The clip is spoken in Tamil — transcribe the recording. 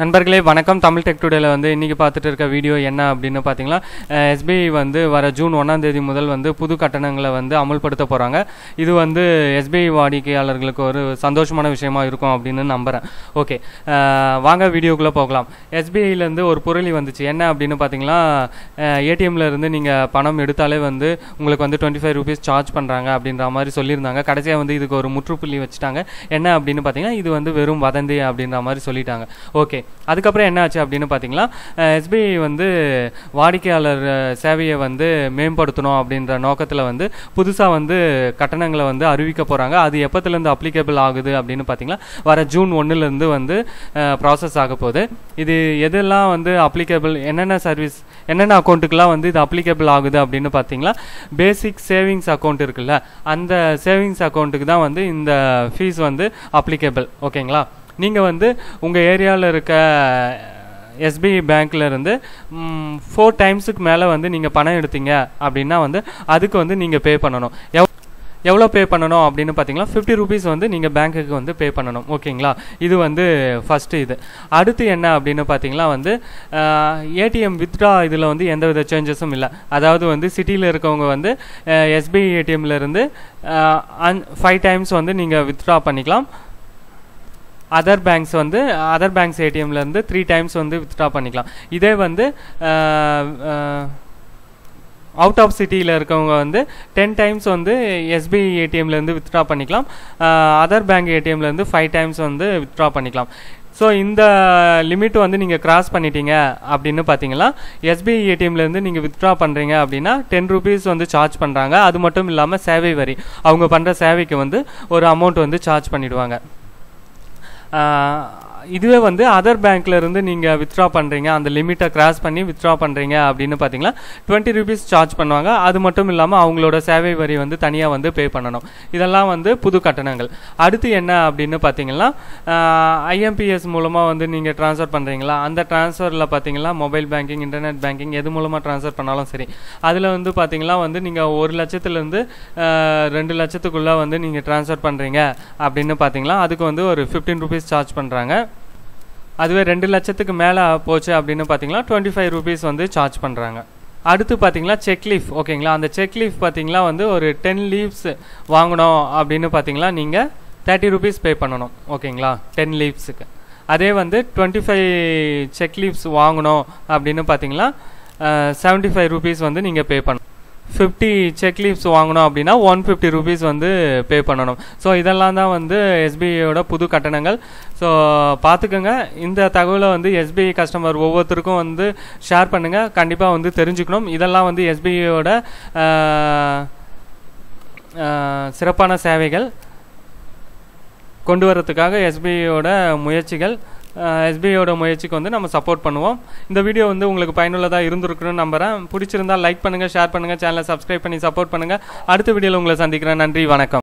நண்பர்களே வணக்கம். தமிழ் டெக் டுடேல வந்து இன்றைக்கி பார்த்துட்டு இருக்க வீடியோ என்ன அப்படின்னு பார்த்தீங்கன்னா எஸ்பிஐ வந்து வர ஜூன் ஒன்றாம் தேதி முதல் வந்து புது கட்டணங்களை வந்து அமல்படுத்த போகிறாங்க இது வந்து எஸ்பிஐ வாடிக்கையாளர்களுக்கு ஒரு சந்தோஷமான விஷயமா இருக்கும் அப்படின்னு நம்புகிறேன் ஓகே வாங்க வீடியோக்குள்ளே போகலாம். எஸ்பிஐலேருந்து ஒரு புரளி வந்துச்சு. என்ன அப்படின்னு பார்த்தீங்கன்னா ஏடிஎம்ல இருந்து நீங்கள் பணம் எடுத்தாலே வந்து உங்களுக்கு வந்து டுவெண்ட்டி ஃபைவ் ருபீஸ் சார்ஜ் பண்ணுறாங்க அப்படின்ற மாதிரி சொல்லியிருந்தாங்க. கடைசியாக வந்து இதுக்கு ஒரு முற்றுப்புள்ளி வச்சுட்டாங்க. என்ன அப்படின்னு பார்த்தீங்கன்னா இது வந்து வெறும் வதந்தி அப்படின்ற மாதிரி சொல்லிட்டாங்க. ஓகே அதுக்கப்புறம் என்ன ஆச்சு அப்படின்னு பார்த்தீங்கன்னா எஸ்பிஐ வந்து வாடிக்கையாளர் சேவையை வந்து மேம்படுத்தணும் அப்படின்ற நோக்கத்தில் வந்து புதுசாக வந்து கட்டணங்களை வந்து அறிவிக்க போகிறாங்க அது எப்போத்துலேருந்து அப்ளிகபிள் ஆகுது அப்படின்னு பார்த்தீங்கன்னா வர ஜூன் ஒன்றுலேருந்து வந்து ப்ராசஸ் ஆக போகுது. இது எதெல்லாம் வந்து அப்ளிகபிள் என்னென்ன சர்வீஸ் என்னென்ன அக்கௌண்ட்டுக்கெல்லாம் வந்து இது அப்ளிகபிள் ஆகுது அப்படின்னு பார்த்தீங்கன்னா பேசிக் சேவிங்ஸ் அக்கௌண்ட் இருக்குல்ல அந்த சேவிங்ஸ் அக்கௌண்ட்டுக்கு தான் வந்து இந்த ஃபீஸ் வந்து அப்ளிகபிள் ஓகேங்களா நீங்கள் வந்து உங்கள் ஏரியாவில் இருக்க எஸ்பிஐ பேங்க்கில் இருந்து ஃபோர் டைம்ஸுக்கு மேலே வந்து நீங்கள் பணம் எடுத்தீங்க அப்படின்னா வந்து அதுக்கு வந்து நீங்கள் பே பண்ணணும். எவ் எவ்வளோ பே பண்ணணும் அப்படின்னு பார்த்தீங்கன்னா ஃபிஃப்டி ருபீஸ் வந்து நீங்கள் பேங்க்குக்கு வந்து பே பண்ணணும். ஓகேங்களா? இது வந்து ஃபஸ்ட்டு இது. அடுத்து என்ன அப்படின்னு பார்த்தீங்கன்னா வந்து ஏடிஎம் வித்ட்ரா இதில் வந்து எந்த வித சேஞ்சஸும் இல்லை. அதாவது வந்து சிட்டியில் இருக்கவங்க வந்து எஸ்பிஐ ஏடிஎம்லேருந்து அன் ஃபைவ் டைம்ஸ் வந்து நீங்கள் வித்ட்ரா பண்ணிக்கலாம். அதர் பேங்க்ஸ் வந்து அதர் பேங்க்ஸ் ஏடிஎம்லேருந்து த்ரீ டைம்ஸ் வந்து வித்ட்ரா பண்ணிக்கலாம். இதே வந்து அவுட் ஆஃப் சிட்டியில் இருக்கவங்க வந்து டென் டைம்ஸ் வந்து எஸ்பிஐ ஏடிஎம்லேருந்து வித்ட்ரா பண்ணிக்கலாம். அதர் பேங்க் ஏடிஎம்லேருந்து ஃபைவ் டைம்ஸ் வந்து வித்ட்ரா பண்ணிக்கலாம். ஸோ இந்த லிமிட் வந்து நீங்கள் கிராஸ் பண்ணிட்டீங்க அப்படின்னு பார்த்தீங்கன்னா எஸ்பிஐ ஏடிஎம்லேருந்து நீங்கள் வித்ட்ரா பண்ணுறீங்க அப்படின்னா டென் ருபீஸ் வந்து சார்ஜ் பண்ணுறாங்க அது மட்டும் இல்லாமல் சேவை வரி. அவங்க பண்ணுற சேவைக்கு வந்து ஒரு அமௌண்ட் வந்து சார்ஜ் பண்ணிவிடுவாங்க 嗯 இதுவே வந்து அதர் பேங்க்ல இருந்து நீங்க வித்ட்ரா பண்றீங்க. அந்த லிமிட்டை கிராஸ் பண்ணி வித்ட்ரா பண்றீங்க அப்படின்னு பாத்தீங்கன்னா டுவெண்ட்டி ருபீஸ் சார்ஜ் பண்ணுவாங்க. அது மட்டும் இல்லாம அவங்களோட சேவை வரி வந்து தனியா வந்து பே பண்ணணும். இதெல்லாம் வந்து புது கட்டணங்கள். அடுத்து என்ன அப்படின்னு பாத்தீங்கன்னா ஐஎம்பிஎஸ் மூலமா வந்து நீங்க டிரான்ஸ்ஃபர் பண்றீங்களா? அந்த டிரான்ஸ்ஃபர்ல பாத்தீங்கன்னா மொபைல் பேங்கிங் இன்டர்நெட் பேங்கிங் எது மூலமா டிரான்ஸ்ஃபர் பண்ணாலும் சரி. அதுல வந்து பாத்தீங்கன்னா வந்து நீங்க ஒரு லட்சத்துலேருந்து ரெண்டு லட்சத்துக்குள்ள வந்து நீங்க டிரான்ஸ்ஃபர் பண்றீங்க அப்படின்னு பாத்தீங்கன்னா அதுக்கு வந்து ஒரு ஃபிஃப்டீன் ருபீஸ் சார்ஜ் பண்றாங்க. அதுவே ரெண்டு லட்சத்துக்கு மேலே போச்சு அப்படின்னு பார்த்தீங்கன்னா டுவெண்ட்டி ஃபைவ் ருபீஸ் வந்து சார்ஜ் பண்ணுறாங்க அடுத்து பார்த்தீங்கன்னா செக் லீஃப் ஓகேங்களா அந்த செக் லீஃப் பார்த்தீங்கன்னா வந்து ஒரு டென் லீவ்ஸ் வாங்கணும் அப்படின்னு பார்த்தீங்கன்னா நீங்கள் தேர்ட்டி ருபீஸ் பே பண்ணணும். ஓகேங்களா டென் லீவ்ஸுக்கு அதே வந்து டுவெண்ட்டி ஃபைவ் செக் லீவ்ஸ் வாங்கணும் அப்படின்னு பார்த்தீங்கன்னா செவன்ட்டி ஃபைவ் ருபீஸ் வந்து நீங்கள் பே பண்ணணும். ஃபிஃப்டி செக் லீவ்ஸ் வாங்கணும் அப்படின்னா ஒன் ஃபிஃப்டி ருபீஸ் வந்து பே பண்ணணும். ஸோ இதெல்லாம் தான் வந்து எஸ்பிஐயோட புது கட்டணங்கள். ஸோ பார்த்துக்கோங்க. இந்த தகவலை வந்து எஸ்பிஐ கஸ்டமர் ஒவ்வொருத்தருக்கும் வந்து ஷேர் பண்ணுங்கள் கண்டிப்பாக வந்து தெரிஞ்சுக்கணும். இதெல்லாம் வந்து எஸ்பிஐயோட சிறப்பான சேவைகள். கொண்டு வரதுக்காக எஸ்பிஐயோட முயற்சிகள். எஸ்பிஐயோட முயற்சிக்கு வந்து நம்ம சப்போர்ட் பண்ணுவோம். இந்த வீடியோ வந்து உங்களுக்கு பயனுள்ளதாக இருந்திருக்குன்னு நம்புறேன். பிடிச்சிருந்தா லைக் பண்ணுங்கள் ஷேர் பண்ணுங்கள் சேனலை சப்ஸ்கிரைப் பண்ணி சப்போர்ட் பண்ணுங்கள் அடுத்த வீடியோவில் உங்களை சந்திக்கிறேன். நன்றி வணக்கம்.